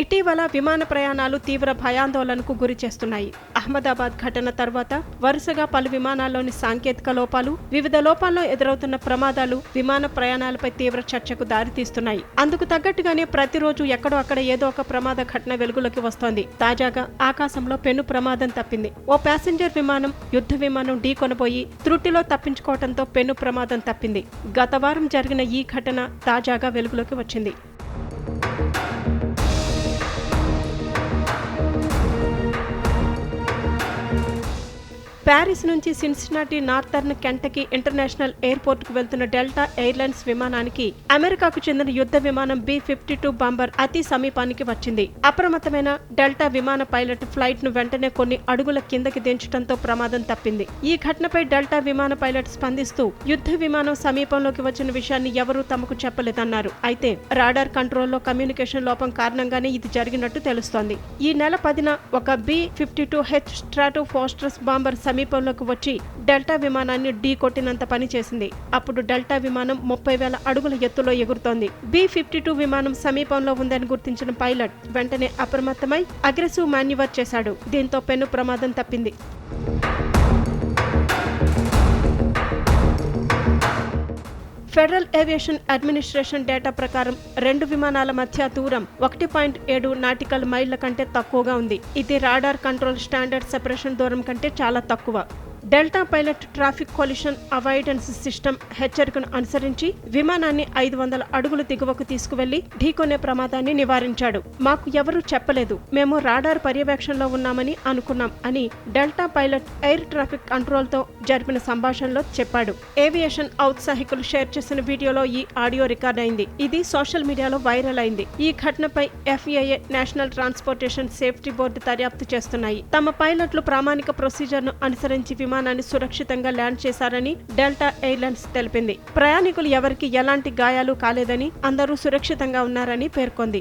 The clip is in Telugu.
ఇటీవల విమాన ప్రయాణాలు తీవ్ర భయాందోళనకు గురి చేస్తున్నాయి. అహ్మదాబాద్ ఘటన తర్వాత వరుసగా పలు విమానాల్లోని సాంకేతిక లోపాలు వివిధ లోపాల్లో ఎదురవుతున్న ప్రమాదాలు విమాన ప్రయాణాలపై తీవ్ర చర్చకు దారితీస్తున్నాయి. అందుకు తగ్గట్టుగానే ప్రతిరోజు ఎక్కడో అక్కడ ఏదో ఒక ప్రమాద ఘటన వెలుగులోకి వస్తోంది. తాజాగా ఆకాశంలో పెను ప్రమాదం తప్పింది. ఓ ప్యాసింజర్ విమానం యుద్ధ విమానం ఢీకొనబోయి త్రుటిలో తప్పించుకోవడంతో పెను ప్రమాదం తప్పింది. గత వారం జరిగిన ఈ ఘటన తాజాగా వెలుగులోకి వచ్చింది. ప్యారిస్ నుంచి సిన్సినాటి నార్థర్న్ కెంటకీ ఇంటర్నేషనల్ ఎయిర్పోర్ట్కు వెళ్తున్న డెల్టా ఎయిర్లైన్స్ విమానానికి అమెరికాకు చెందిన యుద్ధ విమానం బి ఫిఫ్టీ టూ బాంబర్ అతి సమీపానికి వచ్చింది. అప్రమత్తమైన డెల్టా విమాన పైలట్ ఫ్లైట్ను వెంటనే కొన్ని అడుగుల కిందకి దించడంతో ప్రమాదం తప్పింది. ఈ ఘటనపై డెల్టా విమాన పైలట్ స్పందిస్తూ యుద్ధ విమానం సమీపంలోకి వచ్చిన విషయాన్ని ఎవరూ తమకు చెప్పలేదన్నారు. అయితే రాడార్ కంట్రోల్లో కమ్యూనికేషన్ లోపం కారణంగానే ఇది జరిగినట్టు తెలుస్తోంది. ఈ నెల పదిన ఒక B fifty two H Stratofortress bomber సమీపంలోకి వచ్చి డెల్టా విమానాన్ని ఢీ కొట్టినంత పని చేసింది. అప్పుడు డెల్టా విమానం ముప్పై వేల అడుగుల ఎత్తులో ఎగురుతోంది. బి ఫిఫ్టీ టూ విమానం సమీపంలో ఉందని గుర్తించిన పైలట్ వెంటనే అప్రమత్తమై అగ్రెసివ్ మాన్యువర్ చేశాడు. దీంతో పెను ప్రమాదం తప్పింది. ఫెడరల్ ఏవియేషన్ అడ్మినిస్ట్రేషన్ డేటా ప్రకారం రెండు విమానాల మధ్య దూరం ఒకటి పాయింట్ ఏడు నాటికల్ మైళ్ళ కంటే తక్కువగా ఉంది. ఇది రాడార్ కంట్రోల్ స్టాండర్డ్ సెపరేషన్ దూరం కంటే చాలా తక్కువ. Delta pilot traffic collision avoidance system హెచ్చరికను అనుసరించి విమానాన్ని ఐదు వందల అడుగులు దిగువకు తీసుకువెళ్ళి ఢీకొనే ప్రమాదాన్ని నివారించాడు. మాకు ఎవరూ చెప్పలేదు. మేము రాడార్ పర్యవేక్షణలో ఉన్నామని అనుకున్నాం అని డెల్టా పైలట్ ఎయిర్ ట్రాఫిక్ కంట్రోల్తో జరిపిన సంభాషణలో చెప్పాడు. ఏవియేషన్ ఔత్సాహికులు షేర్ చేసిన వీడియోలో ఈ ఆడియో రికార్డ్ అయింది. ఇది సోషల్ మీడియాలో వైరల్ అయింది. ఈ ఘటనపై FAA National Transportation Safety Board దర్యాప్తు చేస్తున్నాయి. తమ పైలట్లు ప్రామాణిక ప్రొసీజర్ను అనుసరించి విమానాన్ని సురక్షితంగా ల్యాండ్ చేశారని డెల్టా ఎయిర్లైన్స్ తెలిపింది. ప్రయాణికులు ఎవరికి ఎలాంటి గాయాలు కాలేదని అందరూ సురక్షితంగా ఉన్నారని పేర్కొంది.